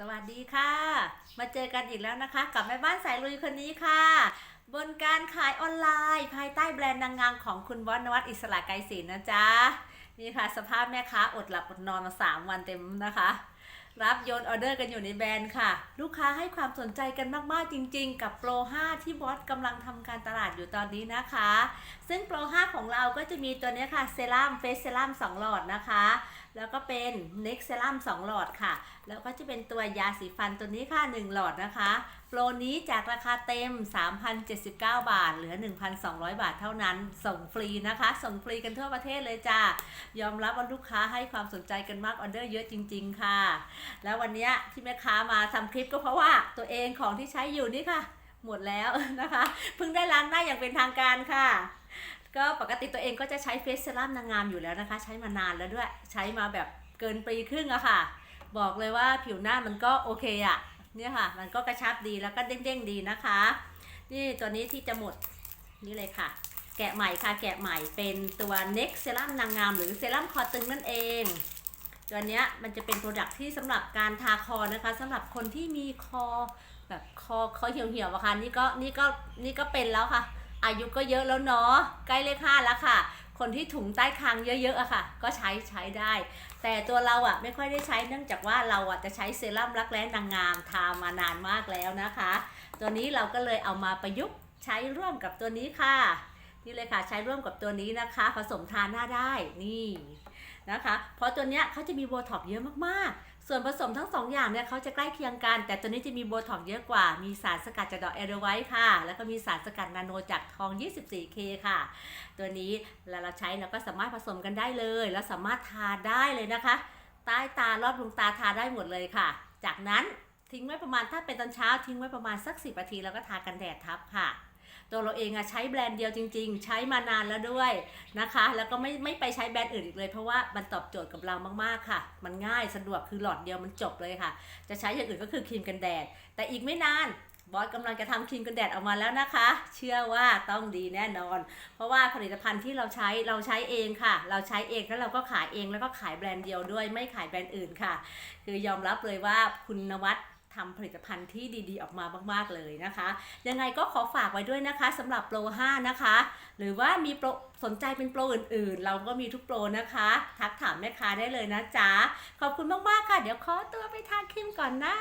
สวัสดีค่ะ มาเจอกันอีกแล้วนะคะ กับแม่บ้านสายลุยคนนี้ค่ะ บนการขายออนไลน์ ภายใต้แบรนด์นางงามของคุณบอสนวัตอิสระไกรศิลป์นะจ๊ะ นี่ค่ะ สภาพแม่ค้าอดหลับอดนอนมา 3 วันเต็มนะคะ รับโยนออเดอร์กันอยู่ในแบรนด์ค่ะ ลูกค้าให้ความสนใจกันมาก ๆ จริง ๆ กับโปร 5 ที่บอสกำลังทำการตลาดอยู่ตอนนี้นะคะ ซึ่งโปร 5 ของเราก็จะมีตัวนี้ค่ะเซรั่มเฟสเซรั่ม2หลอดนะคะ แล้วก็เป็นเน็กเซรั่ม2หลอดค่ะ แล้วก็จะเป็นตัวยาสีฟันตัวนี้ค่ะ 1 หลอดนะคะโปรนี้จากราคาเต็ม 3,079 บาท เหลือ 1,200 บาทเท่านั้น ส่งฟรีนะคะ ส่งฟรีกันทั่วประเทศเลยจ้า ยอมรับว่าลูกค้าให้ความสนใจกันมาก ออเดอร์เยอะจริง ๆ ค่ะ แล้ววันนี้ที่แม่ค้ามาทำคลิปก็เพราะว่าตัวเองของที่ใช้อยู่นี่ค่ะ หมดแล้วนะคะ เพิ่งได้ล้างหน้าอย่างเป็นทางการค่ะก็ปกติตัวเองก็จะใช้เฟสเซรั่มนางงามอยู่แล้วนะคะ ใช้มานานแล้วด้วย ใช้มาแบบเกินปีครึ่งอะค่ะ บอกเลยว่าผิวหน้ามันก็โอเคอะ เนี่ยค่ะ มันก็กระชับดีแล้วก็เด้งๆดีนะคะ นี่ตัวนี้ที่จะหมดนี่เลยค่ะ แกะใหม่ค่ะ แกะใหม่เป็นตัว Next Serum นางงาม หรือเซรั่มคอตึงนั่นเองตัวเนี้ยมันจะเป็นโปรดักที่สำหรับการทาคอนะคะสำหรับคนที่มีคอแบบคอคอเหี่ยวๆอะค่ะนี่ก็นี่ก็นี่ก็เป็นแล้วค่ะ อายุก็เยอะแล้วเนาะใกล้เลขห้าแล้วค่ะ คนที่ถุงใต้คางเยอะๆอะค่ะ ก็ใช้ใช้ได้ แต่ตัวเราอะไม่ค่อยได้ใช้เนื่องจากว่าเราอะจะใช้เซรั่มรักแร้นางงามทามานานมากแล้วนะคะ ตัวนี้เราก็เลยเอามาประยุกต์ใช้ร่วมกับตัวนี้ค่ะ นี่เลยค่ะใช้ร่วมกับตัวนี้นะคะ ผสมทาหน้าได้นี่นะคะ เพราะตัวเนี้ยเขาจะมีโบท็อกเยอะมากๆ ส่วนผสมทั้งสองอย่างเนี่ยเขาจะใกล้เคียงกัน แต่ตัวนี้จะมีโบท็อกเยอะกว่า มีสารสกัดจากดอกเอเดไวท์ค่ะ แล้วก็มีสารสกัดนาโนจากทอง 24K ค่ะ ตัวนี้เราเราใช้เราก็สามารถผสมกันได้เลย แล้วสามารถทาได้เลยนะคะ ใต้ตารอบดวงตาทาได้หมดเลยค่ะ จากนั้นทิ้งไว้ประมาณถ้าเป็นตอนเช้าทิ้งไว้ประมาณสักสินาทีแล้วก็ทากันแดดทับค่ะ ตัวเราเองอะใช้แบรนด์เดียวจริง ๆ ใช้มานานแล้วด้วยนะคะ แล้วก็ไม่ไม่ไปใช้แบรนด์อื่นอีกเลย เพราะว่ามันตอบโจทย์กับเรามากๆค่ะ มันง่ายสะดวกคือหลอดเดียวมันจบเลยค่ะ จะใช้อย่างอื่นก็คือครีมกันแดด แต่อีกไม่นานบอสกำลังจะทำครีมกันแดดออกมาแล้วนะคะ เชื่อว่าต้องดีแน่นอน เพราะว่าผลิตภัณฑ์ที่เราใช้เราใช้เองค่ะ เราใช้เองแล้วเราก็ขายเองแล้วก็ขายแบรนด์เดียวด้วยไม่ขายแบรนด์อื่นค่ะ คือยอมรับเลยว่าคุณนวัด ทำผลิตภัณฑ์ที่ดีๆ ออกมามาก ๆ เลยนะคะ ยังไงก็ขอฝากไว้ด้วยนะคะสำหรับโปร 5 นะคะ หรือว่ามีโปรสนใจเป็นโปรอื่นๆ เราก็มีทุกโปรนะคะ ทักถามแม่ค้าได้เลยนะจ๊ะ ขอบคุณมาก ๆ ค่ะ เดี๋ยวขอตัวไปทานครีมก่อนนะ